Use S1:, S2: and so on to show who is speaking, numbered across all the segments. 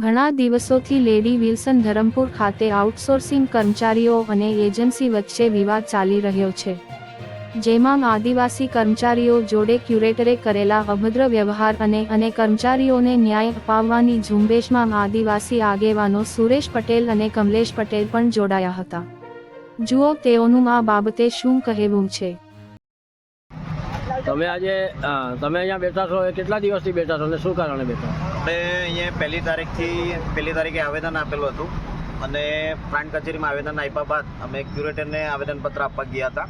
S1: ઘણા દિવસોથી lady Wilson Dharampur ખાતે આઉટસોર્સિંગ કર્મચારીઓ અને એજન્સી વચ્ચે વિવાદ ચાલી રહ્યો છે. જેમાં આદિવાસી કર્મચારીઓ જોડે ક્યુરેટરે કરેલા અભદ્ર વ્યવહાર અને અને કર્મચારીઓને ન્યાય અપાવવાની ઝુંબેશમાં આદિવાસી આગેવાનો સુરેશ પટેલ અને કમલેશ પટેલ પણ જોડાયા હતા. જુઓ તેઓનું આ બાબતે શું કહેવું છે.
S2: તમે આજે તમે અહીંયા બેઠા છો, એ કેટલા દિવસથી બેઠા છો અને શું કારણે બેઠા
S3: આપણે અહીંયા પહેલી તારીખથી, પહેલી તારીખે આવેદન આપેલું હતું અને પ્રાંત કચેરીમાં આવેદન આપ્યા બાદ અમે ક્યુરેટરને આવેદનપત્ર આપવા ગયા હતા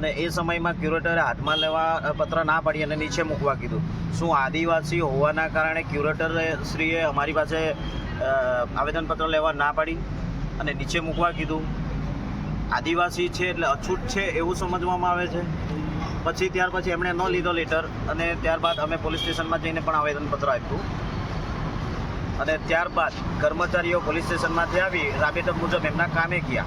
S3: અને એ સમયમાં ક્યુરેટરે હાથમાં લેવા પત્ર ના પાડી અને નીચે મૂકવા કીધું. શું આદિવાસી હોવાના કારણે ક્યુરેટર શ્રીએ અમારી પાસે આવેદનપત્ર લેવા ના પાડી અને નીચે મૂકવા કીધું? આદિવાસી છે એટલે અછૂત છે એવું સમજવામાં આવે છે? પછી ત્યાર પછી એમણે ન લીધો લેટર અને ત્યારબાદ અમે પોલીસ સ્ટેશનમાં જઈને પણ આવેદનપત્ર આપ્યું. અને ત્યારબાદ કર્મચારીઓ પોલીસ સ્ટેશનમાંથી આવી, રાબેતા મુજબ એમના કામે ગયા.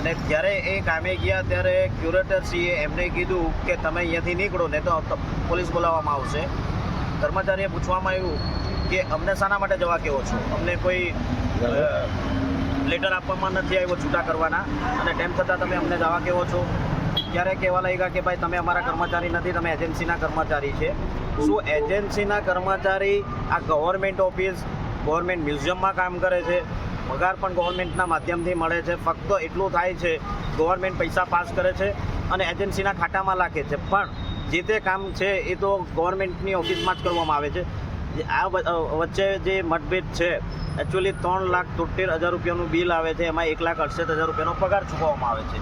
S3: અને જ્યારે એ કામે ગયા ત્યારે ક્યુરેટરશ્રીએ એમને કીધું કે તમે અહીંયાથી નીકળો ને તો પોલીસ બોલાવવામાં આવશે. કર્મચારીએ પૂછવામાં આવ્યું કે અમને શાના માટે જવા કેવો છો? અમને કોઈ લેટર આપવામાં નથી આવ્યો છૂટા કરવાના. અને તેમ છતાં તમે અમને જવા કેવો છો? ત્યારે કહેવા લાગ્યા કે ભાઈ તમે અમારા કર્મચારી નથી, તમે એજન્સીના કર્મચારી છે. શું એજન્સીના કર્મચારી આ ગવર્મેન્ટ ઓફિસ ગવર્મેન્ટ મ્યુઝિયમમાં કામ કરે છે. પગાર પણ ગવર્મેન્ટના માધ્યમથી મળે છે. ફક્ત એટલું થાય છે ગવર્મેન્ટ પૈસા પાસ કરે છે અને એજન્સીના ખાતામાં નાખે છે. પણ જે તે કામ છે એ તો ગવર્મેન્ટની ઓફિસમાં જ કરવામાં આવે છે. આ વચ્ચે જે મતભેદ છે એકચ્યુઅલી ત્રણ લાખ તોતેર હજાર રૂપિયાનું બિલ આવે છે. એમાં એક લાખ અડસઠ હજાર રૂપિયાનો પગાર ચૂકવવામાં આવે છે.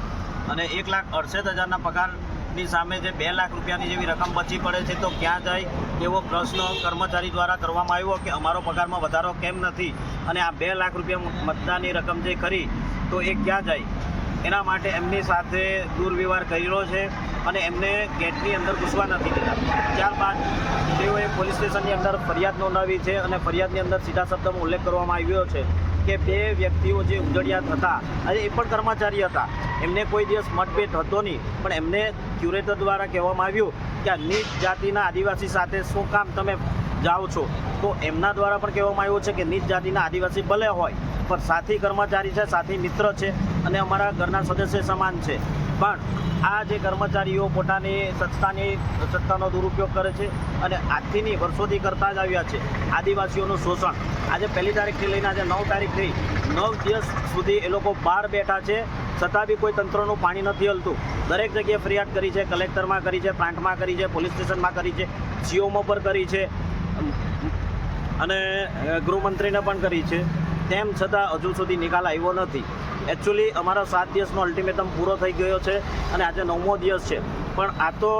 S3: અને એક લાખ અડસઠ હજારના પગારની સામે જે બે લાખ રૂપિયાની જેવી રકમ બચી પડે છે, તો ક્યાં જાય એવો પ્રશ્ન કર્મચારી દ્વારા કરવામાં આવ્યો કે અમારો પગારમાં વધારો કેમ નથી અને આ બે લાખ રૂપિયા મતદાનની રકમ જે ખરી તો એ ક્યાં જાય? એના માટે એમની સાથે દુર્વ્યવહાર કર્યો છે અને એમને ગેટની અંદર ઘૂસવા નથી દીધા. ત્યારબાદ તેઓએ પોલીસ સ્ટેશનની અંદર ફરિયાદ નોંધાવી છે અને ફરિયાદની અંદર સીધા શબ્દમાં ઉલ્લેખ કરવામાં આવ્યો છે કે બે વ્યક્તિઓ જે ઉજળિયાત હતા અને એ પણ કર્મચારી હતા. એમને કોઈ દિવસ મતભેદ હતો નહીં. પણ એમને ક્યુરેટર દ્વારા કહેવામાં આવ્યું કે આ નીચ જાતિના આદિવાસી સાથે શું કામ તમે જાઓ છો? તો એમના દ્વારા પણ કહેવામાં આવ્યું છે કે નીચ જાતિના આદિવાસી ભલે હોય, પણ સાથી કર્મચારી છે, સાથી મિત્ર છે. અને અમારા ઘરના સદસ્ય સમાન છે. પણ આ જે કર્મચારીઓ પોતાની સત્તાની સત્તાનો દુરુપયોગ કરે છે અને આજથીની વર્ષોથી કરતા જ આવ્યા છે આદિવાસીઓનું શોષણ. આજે પહેલી તારીખથી લઈને આજે નવ તારીખ થઈ નવ દિવસ સુધી એ લોકો બહાર બેઠા છે. છતાં બી કોઈ તંત્રનું પાણી નથી હલતું. દરેક જગ્યાએ ફરિયાદ કરી છે, કલેક્ટરમાં કરી છે, પ્લાન્ટમાં કરી છે, પોલીસ સ્ટેશનમાં કરી છે, સીઓમાં પર કરી છે. અને ગૃહમંત્રીને પણ કરી છે. તેમ છતાં હજુ સુધી નિકાલ આવ્યો નથી. એકચ્યુઅલી અમારો સાત દિવસનો અલ્ટિમેટમ પૂરો થઈ ગયો છે અને આજે નવમો દિવસ છે. પણ આ તો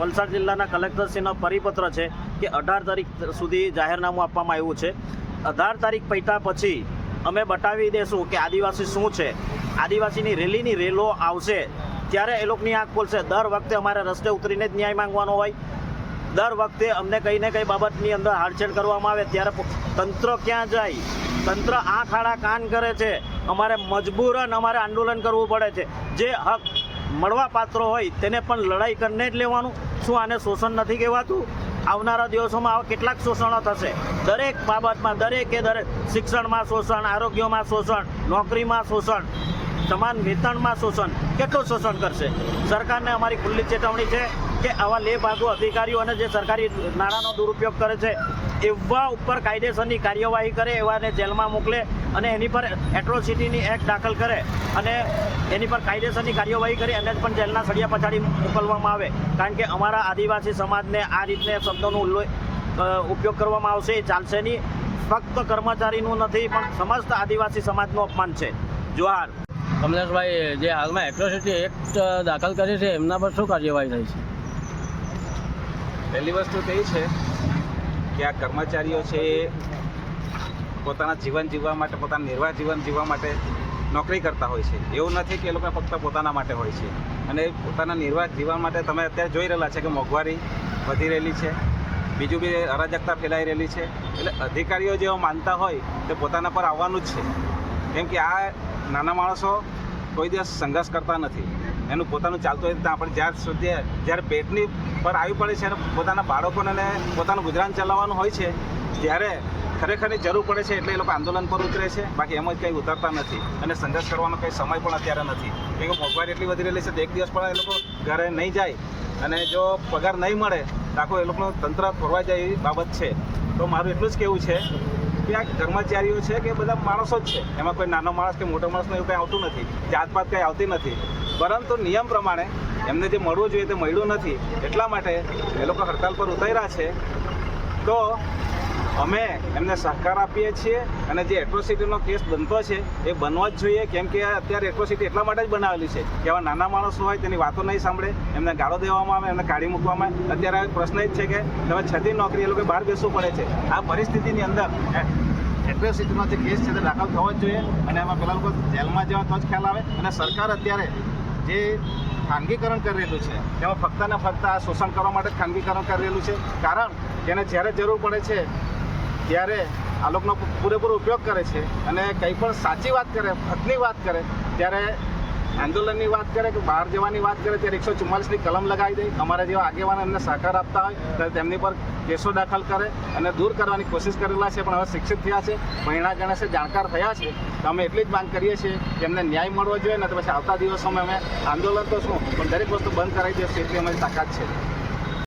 S3: વલસાડ જિલ્લાના કલેક્ટરશ્રીનો પરિપત્ર છે કે અઢાર તારીખ સુધી જાહેરનામું આપવામાં આવ્યું છે. અઢાર તારીખ પૈતા પછી અમે બતાવી દેશું કે આદિવાસી શું છે. આદિવાસીની રેલીની રેલો આવશે ત્યારે એ લોકોની આંખ ખોલશે. દર વખતે અમારે રસ્તે ઉતરીને જ ન્યાય માંગવાનો હોય. દર વખતે અમને કંઈ ને કંઈ બાબતની અંદર હાડછેડ કરવામાં આવે. ત્યારે તંત્ર ક્યાં જાય? તંત્ર આંખ આડા કાન કરે છે. અમારે મજબૂરન અમારે આંદોલન કરવું પડે છે. જે હક મળવા પાત્ર હોય તેને પણ લડાઈ કરીને જ લેવાનું. શું આને શોષણ નથી કહેવાતું? આવનારા દિવસોમાં આવા કેટલાક શોષણો થશે. દરેક બાબતમાં, દરેકે દરેક શિક્ષણમાં શોષણ, આરોગ્યમાં શોષણ, નોકરીમાં શોષણ, સમાન વેતનમાં શોષણ, કેટલું શોષણ કરશે? સરકારને અમારી ખુલ્લી ચેતવણી છે કે આવા લેભાગુ અધિકારીઓ અને જે સરકારી નાણાંનો દુરુપયોગ કરે છે એવા ઉપર કાયદેસરની કાર્યવાહી કરે એવાને જેલમાં મોકલે અને એની પર એટ્રોસિટીની એક્ટ દાખલ કરે અને એની પર કાયદેસરની કાર્યવાહી કરી અને પણ જેલના સળિયા પછાડી મોકલવામાં આવે. કારણ કે અમારા આદિવાસી સમાજને આ રીતને શબ્દોનો ઉપયોગ કરવામાં આવશે એ ચાલશે નહીં. ફક્ત કર્મચારીનું નથી પણ સમસ્ત આદિવાસી સમાજનું અપમાન છે. જોહાર.
S2: કમલેશભાઈ જે હાલમાં એટ્રોસિટી એક્ટ દાખલ કરી છે એમના પર શું કાર્યવાહી થઈ છે?
S4: પહેલી વસ્તુ કઈ છે કે આ કર્મચારીઓ છે એ પોતાના જીવન જીવવા માટે, પોતાના નિર્વાહ જીવન જીવવા માટે નોકરી કરતા હોય છે. એવું નથી કે એ લોકો ફક્ત પોતાના માટે હોય છે. અને પોતાના નિર્વાહ જીવવા માટે તમે અત્યારે જોઈ રહેલા છે કે મોંઘવારી વધી રહેલી છે. બીજું બી અરાજકતા ફેલાઈ રહેલી છે. એટલે અધિકારીઓ જેઓ માનતા હોય તે પોતાના પર આવવાનું જ છે. કેમ કે આ નાના માણસો કોઈ દિવસ સંઘર્ષ કરતા નથી. એનું પોતાનું ચાલતું હોય ત્યાં આપણે જ્યાં સુધી જ્યારે પેટની પર આવી પડે છે અને પોતાના બાળકોને પોતાનું ગુજરાન ચલાવવાનું હોય છે, ત્યારે ખરેખરની જરૂર પડે છે એટલે એ લોકો આંદોલન પર ઉતરે છે. બાકી એમ જ કંઈ ઉતરતા નથી અને સંઘર્ષ કરવાનો કંઈ સમય પણ અત્યારે નથી. કેમ કે મોંઘવારી એટલી વધી રહેલી છે એક દિવસ પણ એ લોકો ઘરે નહીં જાય અને જો પગાર નહીં મળે તો એ લોકોનું તંત્ર ખોરવાઈ જાય એવી બાબત છે. તો મારું એટલું જ કહેવું છે કે આ કર્મચારીઓ છે કે બધા માણસો જ છે. એમાં કોઈ નાનો માણસ કે મોટો માણસનું એવું કંઈ આવતું નથી. જાતપાત કંઈ આવતી નથી. પરંતુ નિયમ પ્રમાણે એમને જે મળવું જોઈએ તે મળ્યું નથી. એટલા માટે એ લોકો હડતાલ પર ઉતર્યા છે. તો અમે એમને સહકાર આપીએ છીએ અને જે એટ્રોસિટીનો કેસ બનતો છે એ બનવો જ જોઈએ, કેમ કે અત્યારે એટ્રોસિટી એટલા માટે જ બનાવેલી છે કે આવા નાના માણસો હોય તેની વાતો નહીં સાંભળે, એમને ગાળો દેવામાં આવે, એમને કાઢી મૂકવામાં આવે. અત્યારે પ્રશ્ન જ છે કે તમે છતી નોકરી એ લોકો બહાર બેસવું પડે છે. આ પરિસ્થિતિની અંદર એટ્રોસિટીનો જે કેસ છે તે દાખલ થવો જ જોઈએ અને એમાં પેલા લોકો જેલમાં જવા તો જ ખ્યાલ આવે અને સરકાર અત્યારે જે ખાનગીકરણ કરી રહેલું છે, તેમાં ફક્ત ને ફક્ત આ શોષણ કરવા માટે ખાનગીકરણ કરી રહેલું છે, કારણ તેને જ્યારે જરૂર પડે છે, ત્યારે આ લોકોનો પૂરેપૂરો ઉપયોગ કરે છે અને કંઈ પણ સાચી વાત કરે હકની વાત કરે, ત્યારે આંદોલનની વાત કરે કે બહાર જવાની વાત કરે, ત્યારે એકસો ચુમ્માલીસની કલમ લગાવી દે. અમારા જેવા આગેવાન એમને સહકાર આપતા હોય, ત્યારે તેમની પર કેસો દાખલ કરે અને દૂર કરવાની કોશિશ કરેલા છે, પણ હવે શિક્ષિત થયા છે ભણ્યા ગણે છે જાણકાર થયા છે. તો અમે એટલી જ માંગ કરીએ છીએ કે એમને ન્યાય મળવો જોઈએ ને તો પછી આવતા દિવસોમાં અમે આંદોલન તો શું, પણ દરેક વસ્તુ બંધ કરાવી દેશે, એટલી અમારી તાકાત છે.